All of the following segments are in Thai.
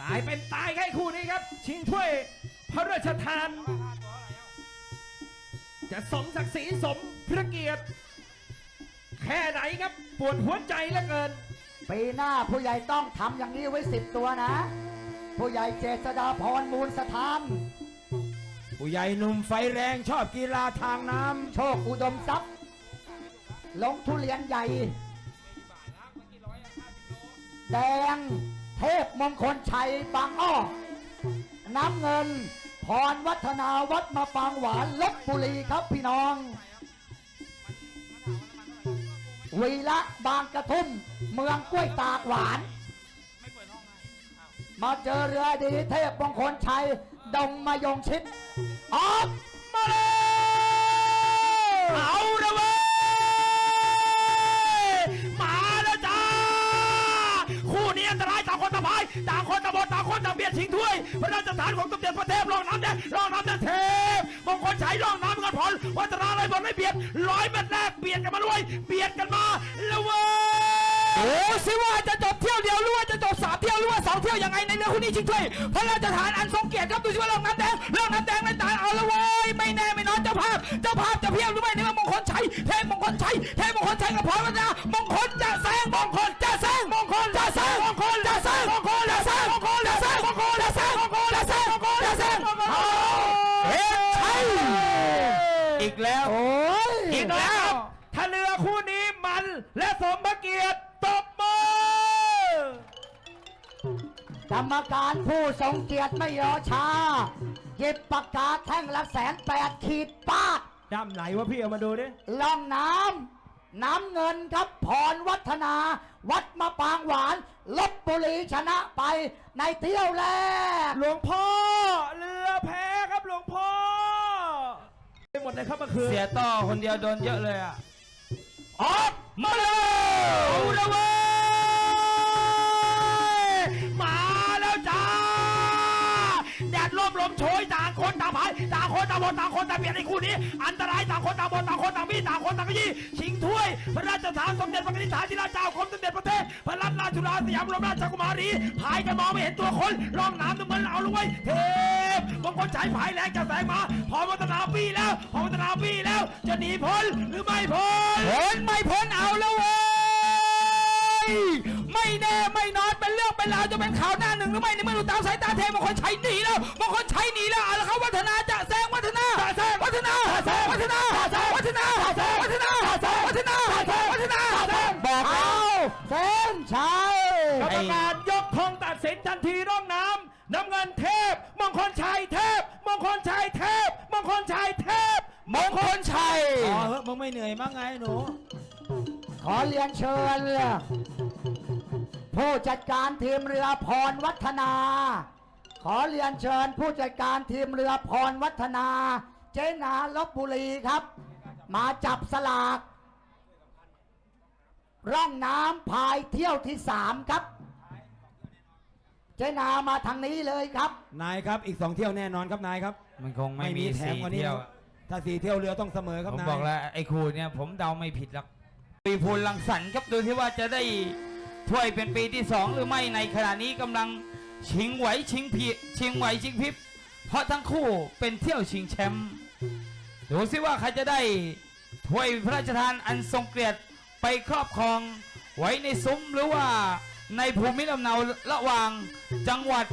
ตายเป็นตายแค่คู่นี้ครับ ชิงถ้วยพระราชทาน จะสมศักดิ์ศรีสมพระเกียรติ แค่ไหนครับปวดหัวใจเหลือเกิน ปีหน้าผู้ใหญ่ต้องทำอย่างนี้ไว้สิบตัวนะ ผู้ใหญ่เจษดาพรมูลสถาน ผู้ใหญ่หนุ่มไฟแรงชอบกีฬาทางน้โชคอุดมทรัพย์ลงทุเรียนใหญ่ แดง เทพมงคลชัยบางอ้อ น้ำเงิน พรวัฒนาวัดมาปางหวานลบบุรีครับพี่น้อง วีละบางกระทุ่ม เมืองกล้วยตากหวาน มาเจอเรือดีเทพมงคลชัย ดงมายงชิดออก พระราชทานของสมเด็จพระเทพรองน้ำแดงรองน้ำแดงเทพมงคลชัยรองน้ำเงินพลวัฒนาอะไรบนไม่เบียดร้อยเม็ดแรกเบียดกันมาด้วยเบียดกันมาแล้วเว้ยโอ้สิว่าจะจบเที่ยวเดียวหรือว่าจะจบสามเที่ยวหรือว่าสองเที่ยวยังไงในเรือคู่นี้ชิงถ้วยพระราชทานอันทรงเกียรติครับดูสิว่าลองน้ำแดงลองน้ำแดงในตาเอาละเว้ยไม่แน่ไม่นอนเจ้าภาพเจ้าภาพจะเพี้ยวหรือไม่ในเมื่อมงคลชัยเทพมงคลชัยเทพมงคลชัยกับพรวัฒนามงคลจะแซงมงคล กรรมการผู้ทรงเกียรติไม่รอช้าหยิบปากกาแท่งละแสนแปดขีดปาดดำไหนวะพี่เอามาดูดิล่องน้ำน้ำเงินครับพรวัฒนา วัดมะปางหวานลบบุรีชนะไปในเที่ยวแรก หลวงพ่อ เรือแพ้ครับหลวงพ่อไปหมดเลยครับเมื่อคืนเสียต่อคนเดียวโดนเยอะเลยอะออกมาเลยเอาละเว้ย คนต่างบนต่างคนต่างเบียดในคู่นี้ อันตรายต่างคนต่างบนต่างคนต่างมีต่างคนต่างยี่ชิงถ้วย พระราชทานสมเด็จพระนิธิฐานธิราชเจ้ากรมสมเด็จพระเทพพระรัตนราชสุดาสยามรมราชกุมารีพายกันมองไม่เห็นตัวคนร่องน้ำน้ำมันเอาลงไว้เทพบางคนใช้พายแรงจะแสงมา พอวัฒนาปีแล้ว พอวัฒนาปีแล้ว จะหนีพ้นหรือไม่พ้นพ้นไม่พ้นเอาแล้วเว้ย ไม่แน่ไม่นอนเป็นเรื่องเป็นราวจะเป็นข่าวหน้าหนึ่งหรือไม่ในเมื่อดูตามสายตาเทมบางคนใช้หนีแล้วบางคนใช้หนีแล้วเอาละครับวัฒนาจะแซงวัฒนาจะแซงวัฒนาจะแซงวัฒนาจะแซงวัฒนาจะแซงวัฒนาจะแซงวัฒนาจะแซงวัฒนาจะแซงบอกเอาแล้วเส้นชัยกรรมการยกธงตัดสินทันทีร่องน้ำน้ำเงินเทพมงคลชัยเทพมงคลชัยเทพมงคลชัยเทพมงคลชัยอ๋อเฮ้ยมึงไม่เหนื่อยมั้งไงหนูขอเรียนเชิญ ผู้จัดการทีมเรือพรวัฒนา ขอเรียนเชิญผู้จัดการทีมเรือพรวัฒนา เจนาลบบุรีครับ มาจับสลาก ร่องน้ำพายเที่ยวที่สามครับ เจนามาทางนี้เลยครับ นายครับอีกสองเที่ยวแน่นอนครับนายครับ มันคงไม่มีแถมสี่กว่านี้เที่ยวนะถ้าสี่เที่ยวเรือต้องเสมอครับผมนายบอกแล้วไอ้ครูเนี่ยผมเดาไม่ผิดหรอกปีพูลลังสรรค์ครับดูที่ว่าจะได้ ถ้วยเป็นปีที่สองหรือไม่ในขณะนี้กำลังชิงไหวชิงพีชิงไหวชิงพริบ เพราะทั้งคู่เป็นเที่ยวชิงแชมป์ดูสิว่าใครจะได้ถ้วยพระราชทานอันทรงเกียรติไปครอบครองไว้ในซุ้มหรือว่าในภูมิลำเนาระหว่างจังหวัด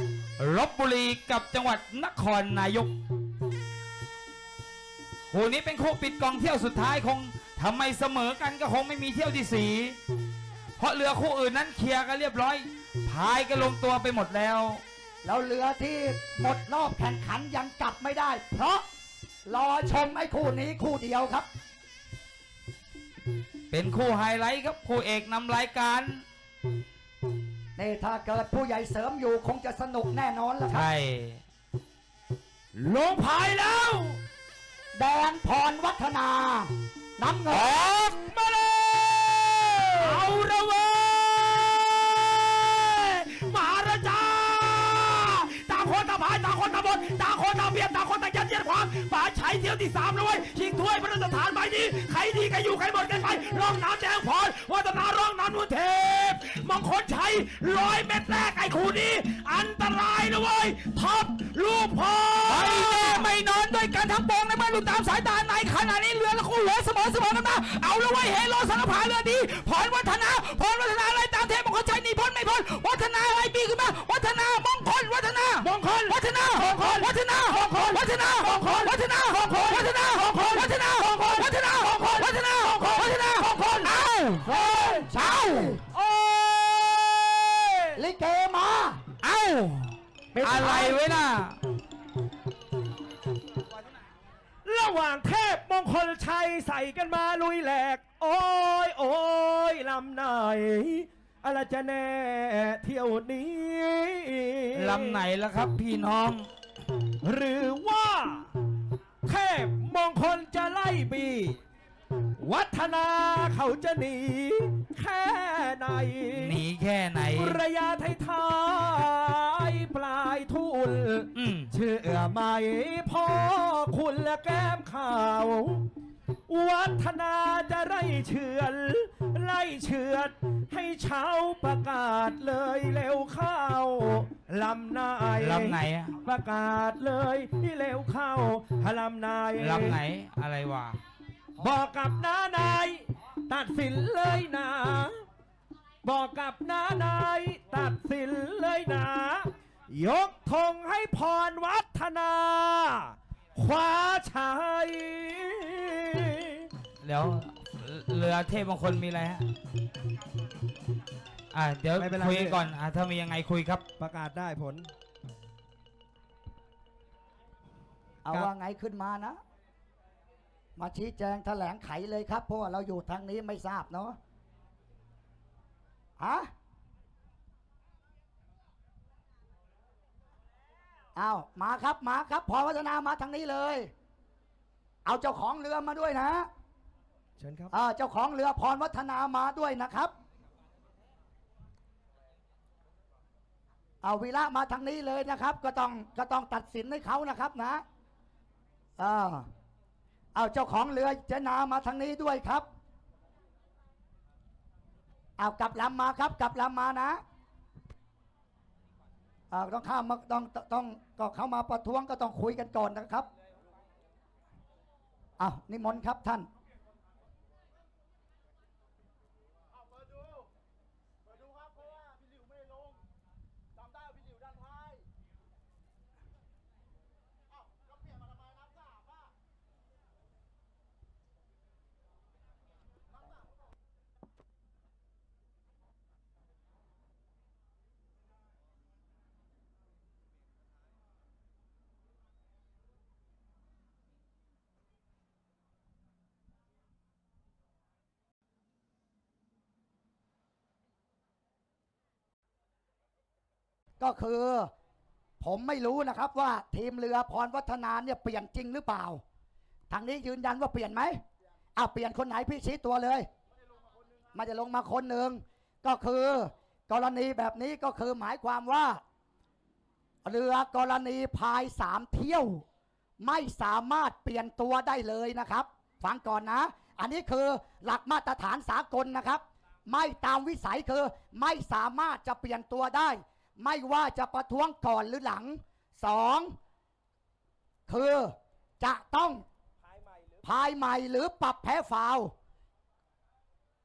ลบบุรีกับจังหวัดนครนายกคู่นี้เป็นคู่ปิดกองเที่ยวสุดท้ายคงทำไมเสมอกันก็คงไม่มีเที่ยวที่สี เพราะเรือคู่อื่นนั้นเคลียร์กันเรียบร้อย พายกันลงตัวไปหมดแล้ว แล้วเรือที่หมดรอบแข่งขันยังกลับไม่ได้ เพราะรอชมไอ้คู่นี้คู่เดียวครับ เป็นคู่ไฮไลท์ครับคู่เอกนำรายการนี่ถ้าเกิดผู้ใหญ่เสริมอยู่คงจะสนุกแน่นอนละครับใช่ลงพายแล้ว แดงพรวัฒนา น้ำเงิอน ป่าชช้เที่ยวที่สามแล้วเว้ยชิงถ้วยพระราชทานใบนี้ใครดีใครอยู่ใครหมดกันไปร่องน้ำแดงพรวัฒนาร่องน้ำนวลเทพมงคลชัยร้อยเม็ดแรกไอ้คู่นี้ อันตรายนะเว้ยท็อปลูกพอไม่แน่ไม่นอนด้วยกันทั้งปวงในเมื่อดูตามสายตาในขณะนี้เรือละคู่หัวเสมอเสมอกันมาเอาละไว้ยเฮโลสังกผาเรือดีพรวัฒนาพรวัฒนา เกมา เอาอะไรไว้น่ะ ระหว่างเทพมงคลชัยใส่กันมาลุยแหลก โอ้ยโอ้ยลำไหนอะไรจะแน่เที่ยวนี้ ลำไหนล่ะครับพี่น้อง หรือว่า วัฒนาเขาจะหนีแค่ไหน หนีแค่ไหน ระยะท้ายๆปลายทุนอืม เชื่อไหมพ่อคุณและแก้มข่าว วัฒนาจะไล่เฉือน ไล่เฉือด ให้เช้าประกาศเลยเร็วเข้าลำนายลำไหนอะ ประกาศเลยที่เร็วเข้าลำนาย ลำไหนอะไรวะ บอกกับน้านาย ตัดสินเลยนะ บอกกับน้านาย ตัดสินเลยนะ ยกธงให้พรวัฒนาคว้าชัยแล้วเรือเทพมงคลมีอะไรฮะ อ่าเดี๋ยวไม่เป็นไรคุยกันก่อนอ่าถ้ามียังไงคุยครับ ประกาศได้ผล เอาครับว่าไงขึ้นมานะ มาชี้แจงแถลงไขเลยครับ เพราะว่าเราอยู่ทางนี้ไม่ทราบเนาะฮะเอามาครับมาครับ พอวัฒนามาทางนี้เลย เอาเจ้าของเรือมาด้วยนะเชิญครับเออเจ้าของเรือพรวัฒนามาด้วยนะครับ เอาวีระมาทางนี้เลยนะครับ ก็ต้องก็ต้องตัดสินให้เขานะครับนะเออ เอาเจ้าของเรือเจนามาทางนี้ด้วยครับ เอากลับลำมาครับ กลับลำมานะเอาต้องข้ามมาต้องต้องก็เข้ามาประท้วงก็ต้องคุยกันก่อนนะครับเอานิมนต์ครับท่าน ก็คือ ผมไม่รู้นะครับว่าทีมเรือพรวัฒนาเนี่ยเปลี่ยนจริงหรือเปล่า ทางนี้ยืนยันว่าเปลี่ยนไหมอ้าเปลี่ยนคนไหนพี่ชี้ตัวเลยมันจะลงมาคนหนึ่งก็คือ กรณีแบบนี้ก็คือหมายความว่า เรือกรณีพายสามเที่ยว ไม่สามารถเปลี่ยนตัวได้เลยนะครับ ฟังก่อนนะ อันนี้คือหลักมาตรฐานสากลนะครับ ไม่ตามวิสัยคือไม่สามารถจะเปลี่ยนตัวได้ ไม่ว่าจะประท้วงก่อนหรือหลังสองคือจะต้องพายใหม่หรือปรับแพ้ฟาวล์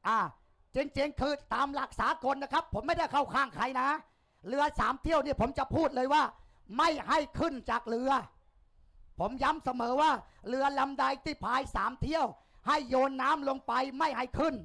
อ่าจริงๆคือตามหลักสากลนะครับ ผมไม่ได้เข้าข้างใครนะ เรือสามเที่ยวนี่ผมจะพูดเลยว่า ไม่ให้ขึ้นจากเรือ ผมย้ำเสมอว่า เรือลำใดที่พายสามเที่ยว ให้โยนน้ำลงไปไม่ให้ขึ้น